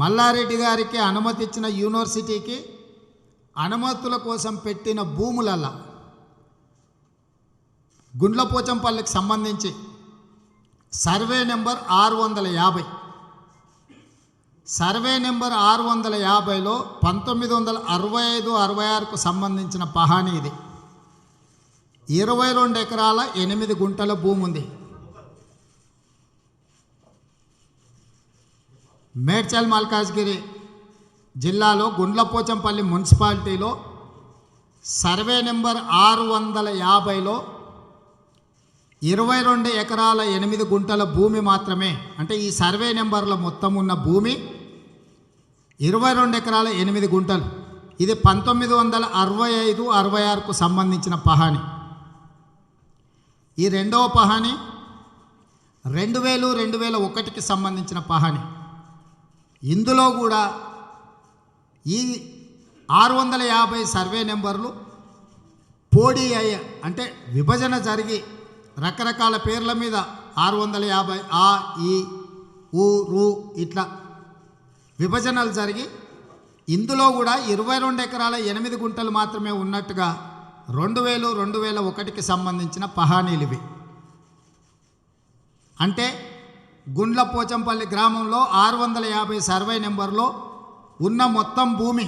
మల్లారెడ్డి గారికి అనుమతి ఇచ్చిన యూనివర్సిటీకి అనుమతుల కోసం పెట్టిన భూములల్ల గుండ్లపోచంపల్లికి సంబంధించి సర్వే నెంబర్ ఆరు వందల యాభై. సర్వే నెంబర్ ఆరు వందల యాభైలో పంతొమ్మిది వందల అరవై ఐదు అరవై ఆరుకు సంబంధించిన పహాని ఇది. ఇరవై రెండు ఎకరాల ఎనిమిది గుంటల భూమి ఉంది మేడ్చల్ మల్కాజ్గిరి జిల్లాలో గుండ్లపోచంపల్లి మున్సిపాలిటీలో సర్వే నెంబర్ ఆరు వందల యాభైలో ఇరవై రెండు ఎకరాల ఎనిమిది గుంటల భూమి మాత్రమే అంటే ఈ సర్వే నెంబర్లో మొత్తం ఉన్న భూమి ఇరవై రెండు ఎకరాల ఎనిమిది గుంటలు. ఇది పంతొమ్మిది వందల అరవై ఐదు అరవై ఆరుకు సంబంధించిన పహాని ఈ రెండవ పహాని రెండు వేలు రెండు వేల ఒకటికి సంబంధించిన పహాని ఇందులో కూడా ఈ ఆరు వందల యాభై సర్వే నెంబర్లు పోడీ అయ్యే అంటే విభజన జరిగి రకరకాల పేర్ల మీద ఆరు వందల యాభై ఆ ఈ ఊ రు ఇట్లా విభజనలు జరిగి ఇందులో కూడా ఇరవై రెండు ఎకరాల ఎనిమిది గుంటలు మాత్రమే ఉన్నట్టుగా రెండు వేలు రెండు వేల ఒకటికి సంబంధించిన పహానీలు ఇవి. అంటే గుండ్ల పోచంపల్లి గ్రామంలో ఆరు వందల యాభై సర్వే నెంబర్లో ఉన్న మొత్తం భూమి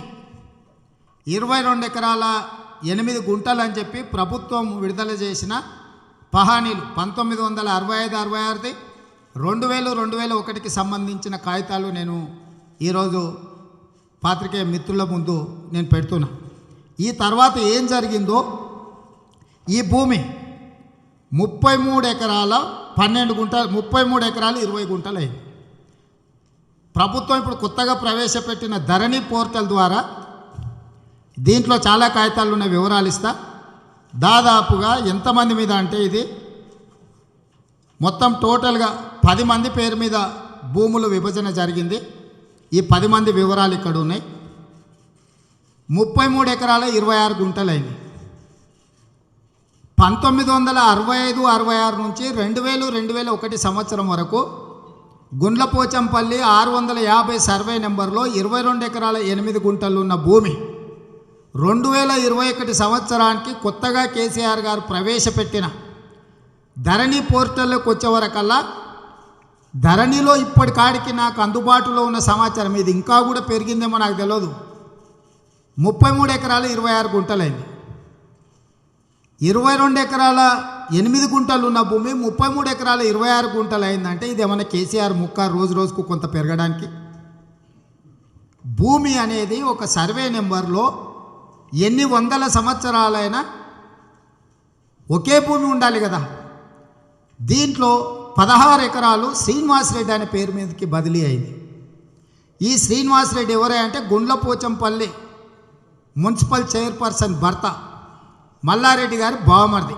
ఇరవై రెండు ఎకరాల ఎనిమిది గుంటలు అని చెప్పి ప్రభుత్వం విడుదల చేసిన పహానీలు పంతొమ్మిది వందల అరవై ఐదు అరవై ఆరుది రెండు వేలు రెండు వేల ఒకటికి సంబంధించిన కాగితాలు నేను ఈరోజు పాత్రికేయ మిత్రుల ముందు నేను పెడుతున్నా. ఈ తర్వాత ఏం జరిగిందో ఈ భూమి ముప్పై మూడు ఎకరాల పన్నెండు గుంటలు ముప్పై మూడు ఎకరాలు ఇరవై గుంటలు అయింది. ప్రభుత్వం ఇప్పుడు కొత్తగా ప్రవేశపెట్టిన ధరణి పోర్టల్ ద్వారా దీంట్లో చాలా కాగితాలు ఉన్న వివరాలు ఇస్తా. దాదాపుగా ఎంతమంది మీద అంటే ఇది మొత్తం టోటల్గా పది మంది పేరు మీద భూములు విభజన జరిగింది. ఈ పది మంది వివరాలు ఇక్కడ ఉన్నాయి. ముప్పై మూడు ఎకరాల ఇరవై ఆరు గుంటలైంది. పంతొమ్మిది వందల అరవై ఐదు అరవై ఆరు నుంచి రెండు వేలు రెండు వేల ఒకటి సంవత్సరం వరకు గుండ్లపోచంపల్లి ఆరు వందల యాభై సర్వే నెంబర్లో ఇరవై రెండు ఎకరాల ఎనిమిది గుంటలు ఉన్న భూమి. రెండు వేల ఇరవై ఒకటి సంవత్సరానికి కొత్తగా కేసీఆర్ గారు ప్రవేశపెట్టిన ధరణి పోర్టల్లోకి వచ్చేవరకల్లా ధరణిలో ఇప్పటికాడికి నాకు అందుబాటులో ఉన్న సమాచారం ఇది. ఇంకా కూడా పెరిగిందేమో నాకు తెలియదు ముప్పై మూడు ఎకరాలు ఇరవై ఆరు గుంటలైంది. ఇరవై రెండు ఎకరాల ఎనిమిది గుంటలు ఉన్న భూమి ముప్పై మూడు ఎకరాల ఇరవై ఆరు గుంటలు అయిందంటే ఇది ఏమైనా కేసీఆర్ ముక్క రోజు రోజుకు కొంత పెరగడానికి? భూమి అనేది ఒక సర్వే నెంబర్లో ఎన్ని వందల సంవత్సరాలైనా ఒకే భూమి ఉండాలి కదా. దీంట్లో పదహారు ఎకరాలు శ్రీనివాస్ రెడ్డి అనే పేరు మీదకి బదిలీ అయింది. ఈ శ్రీనివాస్ రెడ్డి ఎవరే అంటే గుండ్లపోచంపల్లి మున్సిపల్ చైర్పర్సన్ భర్త. మల్లారెడ్డి గారు బావమరిది.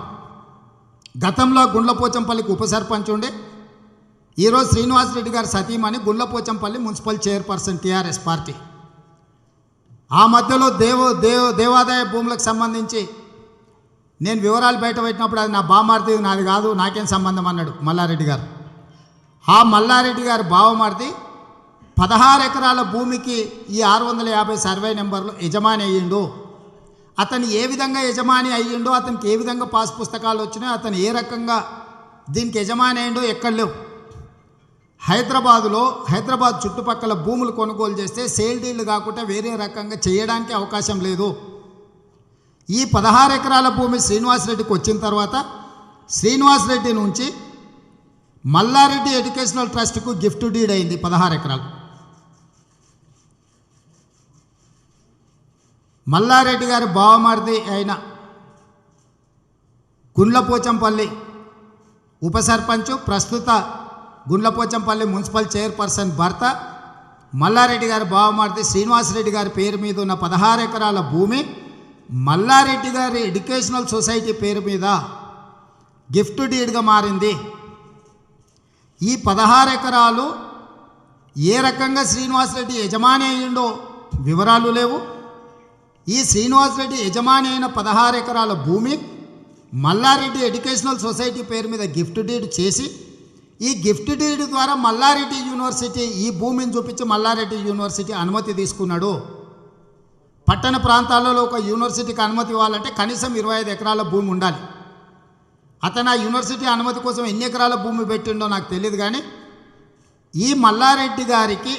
గతంలో గుండ్లపోచంపల్లికి ఉప సర్పంచ్ ఉండే ఈరోజు శ్రీనివాస్ రెడ్డి సతీమణి Gundlapochampally municipal chairperson TRS party. ఆ మధ్యలో దేవ దేవ దేవాదాయ భూములకు సంబంధించి నేను వివరాలు బయట పెట్టినప్పుడు అది నా బామార్ది నాది కాదు నాకేం సంబంధం అన్నాడు మల్లారెడ్డి గారు. ఆ మల్లారెడ్డి గారు బావమరిది పదహారు ఎకరాల భూమికి ఈ ఆరు వందల యాభై సర్వే నెంబర్లో యజమాని అయ్యిండు. అతను ఏ విధంగా యజమాని అయ్యిండో అతనికి ఏ విధంగా పాస్ పుస్తకాలు వచ్చినాయో అతను ఏ రకంగా దీనికి యజమాని అయ్యిండో ఎక్కడ లేవు. హైదరాబాదులో హైదరాబాద్ చుట్టుపక్కల భూములు కొనుగోలు చేస్తే సేల్ డీల్ కాకుండా వేరే రకంగా చేయడానికి అవకాశం లేదు. ఈ పదహారు ఎకరాల భూమి శ్రీనివాసరెడ్డికి వచ్చిన తర్వాత శ్రీనివాసరెడ్డి నుంచి మల్లారెడ్డి ఎడ్యుకేషనల్ ట్రస్ట్కు గిఫ్ట్ డీడ్ అయింది పదహారు ఎకరాలు. మల్లారెడ్డి గారి బావమరిది అయిన గుండ్లపోచంపల్లి ఉప సర్పంచ్ ప్రస్తుత గుండ్లపోచంపల్లి మున్సిపల్ చైర్పర్సన్ భర్త మల్లారెడ్డి గారి బావమరిది శ్రీనివాసరెడ్డి గారి పేరు మీద ఉన్న పదహారు ఎకరాల భూమి మల్లారెడ్డి గారి ఎడ్యుకేషనల్ సొసైటీ పేరు మీద గిఫ్ట్ డీడ్గా మారింది. ఈ పదహారు ఎకరాలు ఏ రకంగా శ్రీనివాసరెడ్డి యజమాని అయ్యిండో వివరాలు లేవు. ఈ శ్రీనివాసరెడ్డి యజమాని అయిన పదహారు ఎకరాల భూమి మల్లారెడ్డి ఎడ్యుకేషనల్ సొసైటీ పేరు మీద గిఫ్ట్ డీడ్ చేసి ఈ గిఫ్ట్ డీడ్ ద్వారా మల్లారెడ్డి యూనివర్సిటీ ఈ భూమిని చూపించి మల్లారెడ్డి యూనివర్సిటీ అనుమతి తీసుకున్నాడు. పట్టణ ప్రాంతాలలో ఒక యూనివర్సిటీకి అనుమతి ఇవ్వాలంటే కనీసం ఇరవై ఐదు ఎకరాల భూమి ఉండాలి. అతను ఆ యూనివర్సిటీ అనుమతి కోసం ఎన్ని ఎకరాల భూమి పెట్టిండో నాకు తెలియదు కానీ ఈ మల్లారెడ్డి గారికి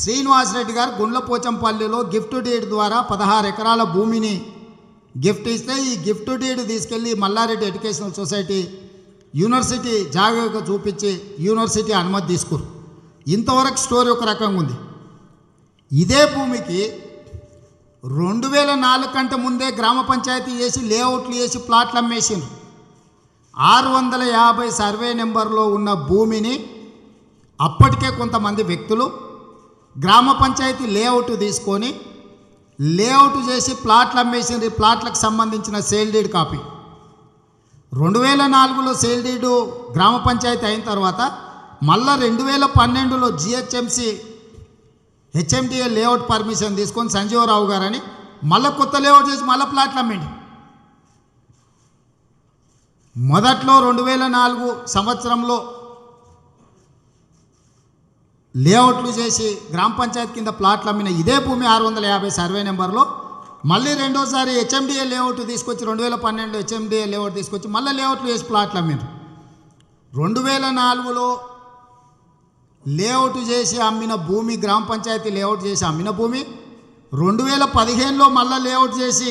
శ్రీనివాస్ రెడ్డి గారు గుండ్లపోచంపల్లిలో గిఫ్ట్ డీడ్ ద్వారా పదహారు ఎకరాల భూమిని గిఫ్ట్ ఇస్తే ఈ గిఫ్ట్ డీడ్ తీసుకెళ్ళి మల్లారెడ్డి ఎడ్యుకేషనల్ సొసైటీ యూనివర్సిటీ జాగ్రత్తగా చూపించి యూనివర్సిటీ అనుమతి తీసుకురు. ఇంతవరకు స్టోరీ ఒక రకంగా ఉంది. ఇదే భూమికి రెండు వేల నాలుగు కంటే ముందే గ్రామ పంచాయతీ చేసి లేఅవుట్లు చేసి ప్లాట్లు అమ్మేసిండ్రు. ఆరు వందల యాభై సర్వే నెంబర్లో ఉన్న భూమిని అప్పటికే కొంతమంది వ్యక్తులు గ్రామ పంచాయతీ లేఅవుట్ తీసుకొని లేఅవుట్ చేసి ప్లాట్లు అమ్మేసింది ప్లాట్లకు సంబంధించిన సేల్ డీడ్ కాపీ. రెండు వేల నాలుగులో సేల్ డీడు గ్రామ పంచాయతీ అయిన తర్వాత మళ్ళా రెండు వేల పన్నెండులో జిహెచ్ఎంసి హెచ్ఎండిఏ లేఅవుట్ పర్మిషన్ తీసుకొని సంజీవరావు గారని మళ్ళీ కొత్త లేఅవుట్ చేసి మళ్ళీ ప్లాట్లు అమ్మండి. మొదట్లో రెండు వేల నాలుగు సంవత్సరంలో లేఅవుట్లు చేసి గ్రామ పంచాయతీ కింద ప్లాట్లు అమ్మిన ఇదే భూమి ఆరు వందల యాభై సర్వే నెంబర్లో మళ్ళీ రెండోసారి హెచ్ఎండిఏ లేఅవుట్ తీసుకొచ్చి రెండు వేల పన్నెండు హెచ్ఎండిఏ లేఅవుట్ తీసుకొచ్చి మళ్ళీ లేఅవుట్లు చేసి ప్లాట్లు అమ్మిండ్రు. రెండు వేల నాలుగులో లేఅవుట్ చేసి అమ్మిన భూమి గ్రామ పంచాయతీ లేఅవుట్ చేసి అమ్మిన భూమి రెండు వేల పదిహేనులో మళ్ళీ లేఅవుట్ చేసి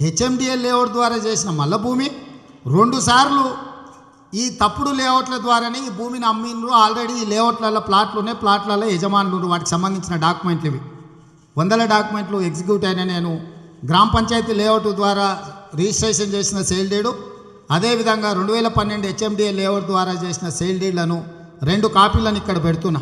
హెచ్ఎండిఏ లేఅవుట్ ద్వారా చేసిన మల్ల భూమి రెండుసార్లు ఈ తప్పుడు లేఅవుట్ల ద్వారానే ఈ భూమిని అమ్మిండ్రు. ఆల్రెడీ ఈ లేఅవుట్లలో ప్లాట్లు ఉన్నాయి ప్లాట్లలో యజమానులు వాటికి సంబంధించిన డాక్యుమెంట్లు ఇవి. వందల డాక్యుమెంట్లు ఎగ్జిక్యూట్ అయిన నేను గ్రామ పంచాయతీ లేఅవుట్ ద్వారా రిజిస్ట్రేషన్ చేసిన సేల్ డీడు. అదేవిధంగా రెండు వేల పన్నెండు హెచ్ఎండిఏ లేఅవుట్ ద్వారా చేసిన సేల్ డీడ్లను రెండు కాపీలను ఇక్కడ పెడుతున్నా.